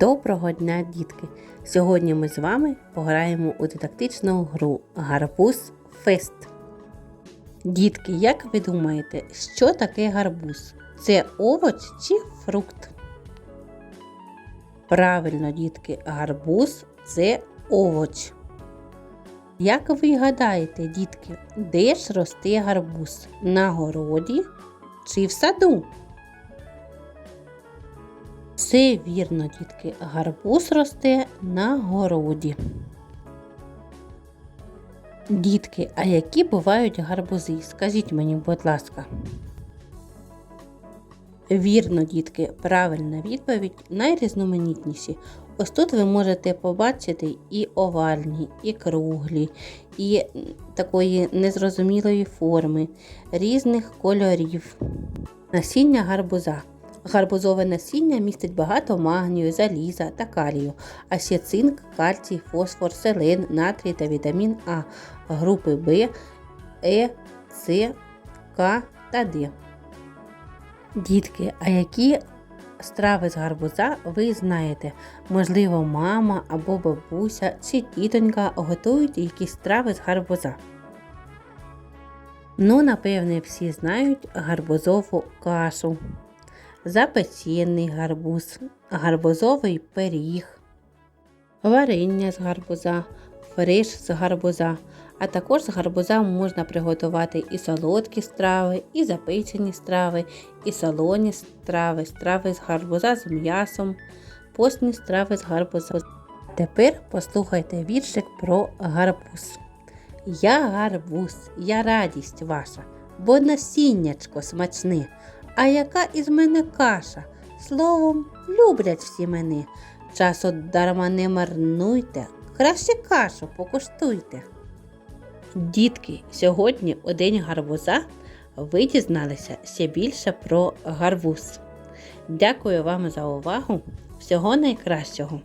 Доброго дня, дітки! Сьогодні ми з вами пограємо у дидактичну гру Гарбуз Фест. Дітки, як ви думаєте, що таке гарбуз? Це овоч чи фрукт? Правильно, дітки, гарбуз це овоч. Як ви гадаєте, дітки, де ж росте гарбуз? На городі чи в саду? Це вірно, дітки, гарбуз росте на городі. Дітки, а які бувають гарбузи? Скажіть мені, будь ласка. Вірно, дітки, правильна відповідь найрізноманітніші. Ось тут ви можете побачити і овальні, і круглі, і такої незрозумілої форми, різних кольорів. Насіння гарбуза. Гарбузове насіння містить багато магнію, заліза та калію, а ще цинк, кальцій, фосфор, селен, натрій та вітамін А, групи В, Е, С, К та Д. Дітки, а які страви з гарбуза ви знаєте? Можливо, мама або бабуся чи тітонька готують якісь страви з гарбуза. Ну, напевне, всі знають гарбузову кашу запечений гарбуз, гарбузовий пиріг, варення з гарбуза, фреш з гарбуза. А також з гарбуза можна приготувати і солодкі страви, і запечені страви, і солоні страви, страви з гарбуза з м'ясом, постні страви з гарбуза. Тепер послухайте віршик про гарбуз. Я гарбуз, я радість ваша, бо насіннячко смачне. А яка із мене каша? Словом, люблять всі мене. Часу дарма не марнуйте, краще кашу покуштуйте. Дітки, сьогодні у день гарбуза ви дізналися ще більше про гарбуз. Дякую вам за увагу. Всього найкращого!